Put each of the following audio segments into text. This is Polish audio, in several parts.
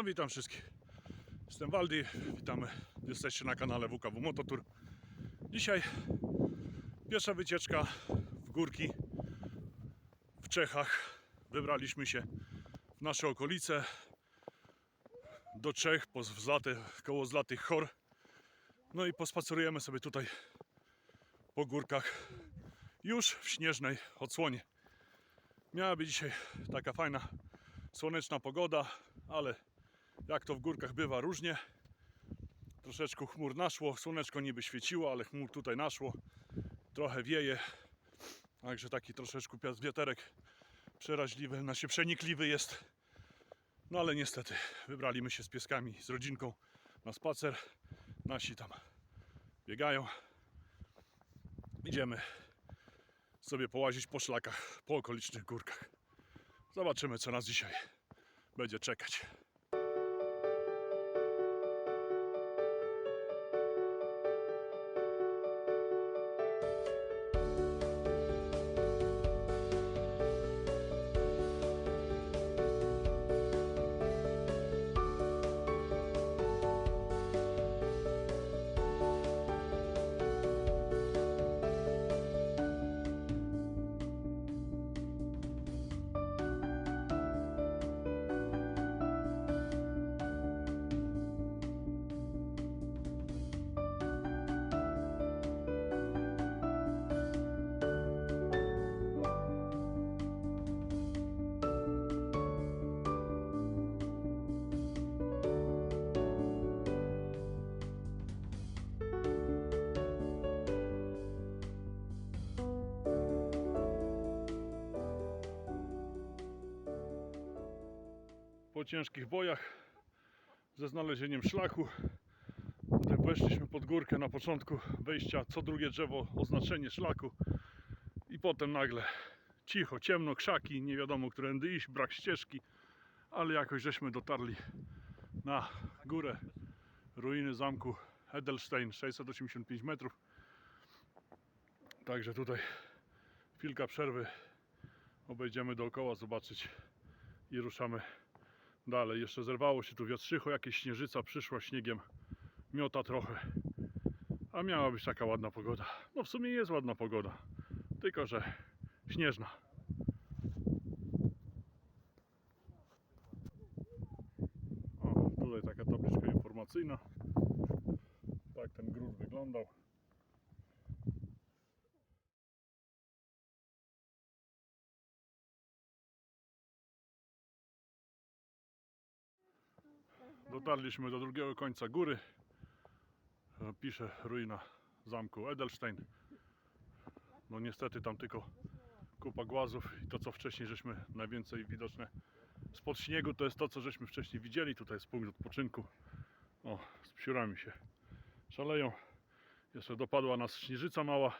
No witam wszystkich. Jestem Waldi, witamy. Jesteście na kanale WKW Mototour. Dzisiaj pierwsza wycieczka w górki w Czechach. Wybraliśmy się w nasze okolice do Czech, po zlate, koło Zlatych Chor. No i pospacerujemy sobie tutaj po górkach już w śnieżnej odsłonie. Miała być dzisiaj taka fajna słoneczna pogoda, ale jak to w górkach bywa różnie. Troszeczkę chmur naszło, słoneczko niby świeciło, ale chmur tutaj naszło. Trochę wieje, także taki troszeczkę wieterek przeraźliwy, znaczy przenikliwy jest. No ale niestety wybraliśmy się z pieskami, z rodzinką na spacer. Nasi tam biegają. Idziemy sobie połazić po szlakach, po okolicznych górkach. Zobaczymy, co nas dzisiaj będzie czekać. Po ciężkich bojach ze znalezieniem szlaku weszliśmy pod górkę na początku wejścia co drugie drzewo oznaczenie szlaku. I potem nagle cicho, ciemno, krzaki, nie wiadomo którędy iść, brak ścieżki, ale jakoś żeśmy dotarli na górę ruiny zamku Edelstein 685 metrów. Także tutaj chwilka przerwy obejdziemy dookoła zobaczyć i ruszamy dalej. Jeszcze zerwało się tu wiotrzycho, jakieś śnieżyca przyszła śniegiem, miota trochę. A miała być taka ładna pogoda. No w sumie jest ładna pogoda, tylko że śnieżna. O, tutaj taka tabliczka informacyjna. Tak ten gród wyglądał. Dotarliśmy do drugiego końca góry. E, Pisze ruina zamku Edelstein. No niestety tam tylko kupa głazów i to co wcześniej żeśmy najwięcej widoczne spod śniegu to jest to co żeśmy wcześniej widzieli. Tutaj jest punkt odpoczynku. O, z psiurami się szaleją. Jeszcze dopadła nas śnieżyca mała.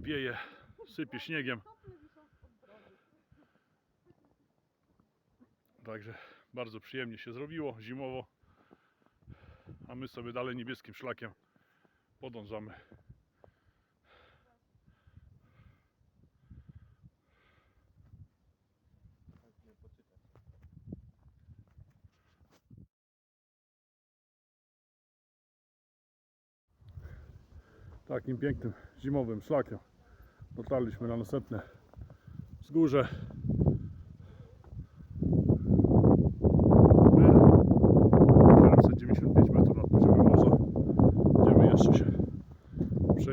Wieje, sypie śniegiem. Także bardzo przyjemnie się zrobiło zimowo. A my sobie dalej niebieskim szlakiem podążamy. Takim pięknym zimowym szlakiem dotarliśmy na następne wzgórze.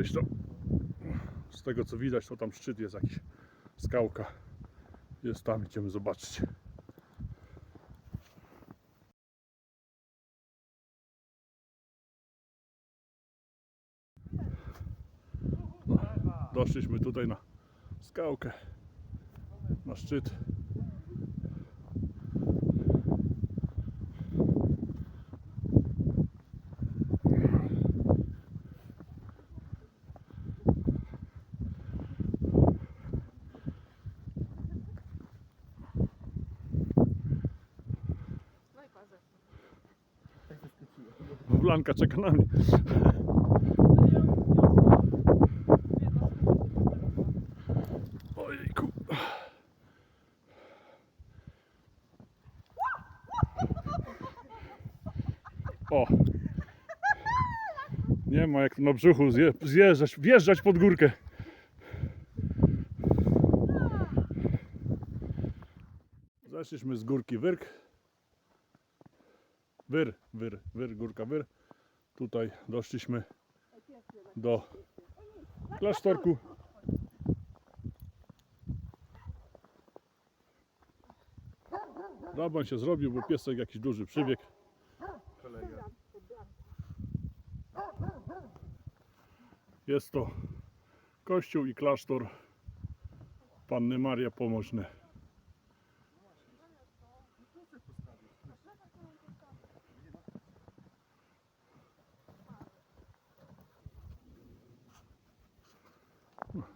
Przejść to. Z tego co widać, to tam szczyt jest jakiś skałka. Jest tam, idziemy zobaczyć. No, doszliśmy tutaj na skałkę, na szczyt. Blanka czeka na mnie. O! Nie ma jak na brzuchu zje, zjeżdżać, wjeżdżać pod górkę. Zeszliśmy z górki Wyrk. Wyr, wyr, wyr, górka wyr. Tutaj doszliśmy do klasztorku. Raban się zrobił, bo piesek jakiś duży przybieg. Jest to kościół i klasztor Panny Maria Pomoźne.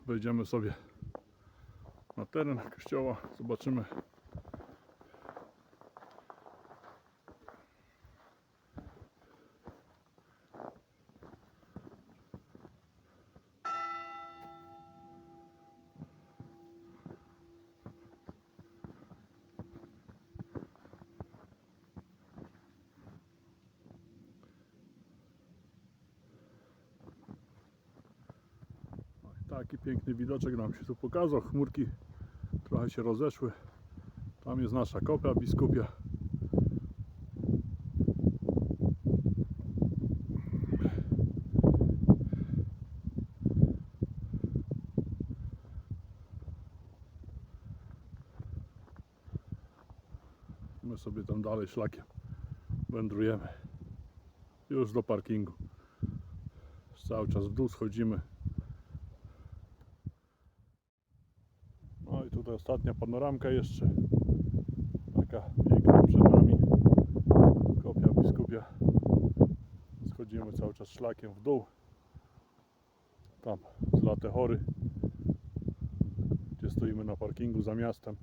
Wejdziemy sobie na teren kościoła, zobaczymy Taki piękny widoczek nam się tu pokazał. Chmurki trochę się rozeszły. Tam jest nasza kopia biskupia. My sobie tam dalej szlakiem wędrujemy. Już do parkingu. Cały czas w dół schodzimy. No i tutaj ostatnia panoramka jeszcze. Taka piękna przed nami. Kopia biskupia. Schodzimy cały czas szlakiem w dół. Tam z Latechory. Gdzie stoimy na parkingu za miastem.